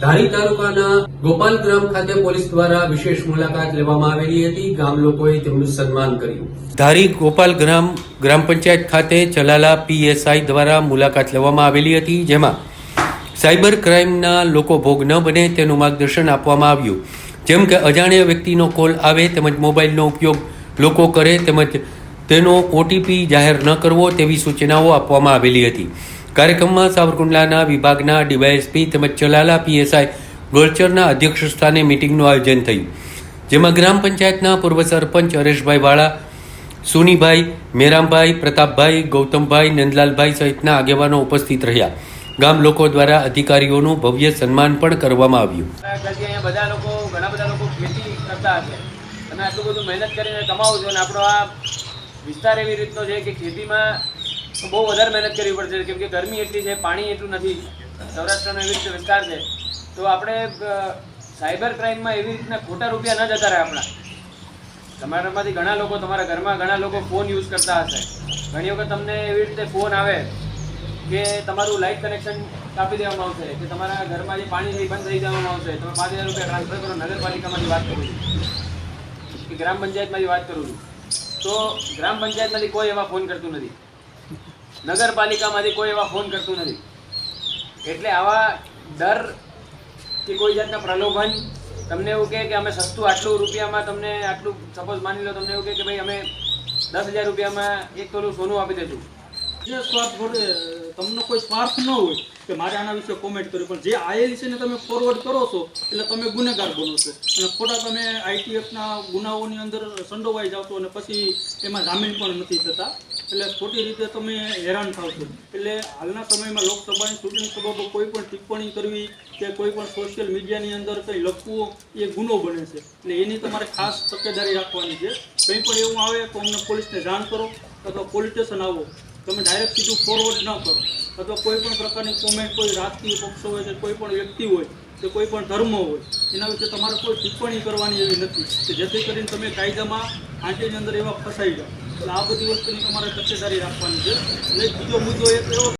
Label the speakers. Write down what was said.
Speaker 1: ધારી તાલુકાના ગોપાલગ્રામ ખાતે પોલીસ દ્વારા વિશેષ મુલાકાત લેવામાં આવેલી હતી. ગામ લોકોએ તેમનું સન્માન કર્યું. ધારી ગોપાલગ્રામ ગ્રામ પંચાયત ખાતે ચલાલા પીએસઆઈ દ્વારા મુલાકાત લેવામાં આવેલી હતી, જેમાં સાયબર ક્રાઇમના લોકો ભોગ ન બને તેનું માર્ગદર્શન આપવામાં આવ્યું. જેમ કે અજાણ્યા વ્યક્તિનો કોલ આવે તેમજ મોબાઈલનો ઉપયોગ લોકો કરે તેમજ તેનો ઓટીપી જાહેર ન કરવો તેવી સૂચનાઓ આપવામાં આવેલી હતી. કાર્યક્રમમાં સાવરકુંડલાના વિભાગના ડીવાયએસપી તેમજ ચલાલા પીએસઆઈ ગોળચરના અધ્યક્ષ સ્થાને મિટિંગનું આયોજન થયું, જેમાં ગ્રામ પંચાયતના પૂર્વ સરપંચ હરેશભાઈ વાળા, સુનીભાઈ, મેરામભાઈ, પ્રતાપભાઈ, ગૌતમભાઈ, નંદલાલભાઈ સહિતના આગેવાનો ઉપસ્થિત રહ્યા. ગામ લોકો દ્વારા અધિકારીઓનું ભવ્ય સન્માન પણ કરવામાં આવ્યું.
Speaker 2: બધા લોકો, ઘણા બધા લોકો ખેતી કરતા હશે. અને આટલું બધું મહેનત કરીને કમાવું છો અને આપણો આ વિસ્તાર એવી રીતનો છે કે ખેતીમાં બહુ વધારે મહેનત કરવી પડશે, કેમ કે ગરમી એટલી છે, પાણી એટલું નથી. સૌરાષ્ટ્રનો એવી રીતે વિસ્તાર છે. તો આપણે સાયબર ક્રાઇમમાં એવી રીતના ખોટા રૂપિયા ન જતા રહે આપણા. તમારામાંથી ઘણા લોકો તમારા ઘરમાં ઘણા લોકો ફોન યુઝ કરતા હશે. ઘણી વખત તમને એવી રીતે ફોન આવે કે તમારું લાઇટ કનેક્શન કાપી દેવામાં આવશે, કે તમારા ઘરમાં જે પાણી થઈ બંધ થઈ જવામાં આવશે. તમે પાંચ હજાર રૂપિયા ટ્રાન્સફર કરો, નગરપાલિકામાંથી વાત કરું છું. કે ગ્રામ પંચાયતમાંથી વાત કરું છું. તો ગ્રામ પંચાયતમાંથી કોઈ એવા ફોન કરતું નથી. નગરપાલિકામાંથી કોઈ એવા ફોન કરતું નથી. એટલે આવા ડર કે કોઈ જાતના પ્રલોભન તમને એવું કહે કે અમે સસ્તું આટલું રૂપિયામાં તમને આટલું સપોઝ માની લો તમને એવું કહે કે ભાઈ અમે દસ હજાર રૂપિયામાં એક તોલું સોનું આપી
Speaker 3: વડે તમને કોઈ સ્વાર્થ ન હોય કે મારે આના વિશે કોમેન્ટ કર્યું. પણ જે આયેલી છે ને તમે ફોરવર્ડ કરો છો, એટલે તમે ગુનેગાર બનો છો. અને ખોટા તમે આઈટીએફના ગુનાઓની અંદર સંડોવાઈ જાવ છો અને પછી એમાં જામીન પણ નથી થતા. એટલે ખોટી રીતે તમે હેરાન થાવ છો. એટલે હાલના સમયમાં લોકસભાની ચૂંટણી સભામાં કોઈ પણ ટિપ્પણી કરવી કે કોઈ પણ સોશિયલ મીડિયાની અંદર કંઈ લખવું, એ ગુનો બને છે. એટલે એની તમારે ખાસ તકેદારી રાખવાની છે. કંઈ પણ એવું આવે તો અમને પોલીસને જાણ કરો અથવા પોલીસ સ્ટેશન આવો. તમે ડાયરેક્ટ સીધું ફોરવર્ડ ન કરો. અથવા કોઈ પણ પ્રકારની કોમેન્ટ કોઈ રાજકીય પક્ષો હોય કે કોઈ પણ વ્યક્તિ હોય, કે કોઈ પણ ધર્મ હોય, એના વિશે તમારે કોઈ ટિપ્પણી કરવાની એવી નથી. કે જેથી કરીને તમે કાયદામાં આંટીની અંદર એવા ફસાઈ જાઓ. એટલે આ બધી વસ્તુની તમારે તકેદારી રાખવાની છે. અને બીજો મુદ્દો એક એવો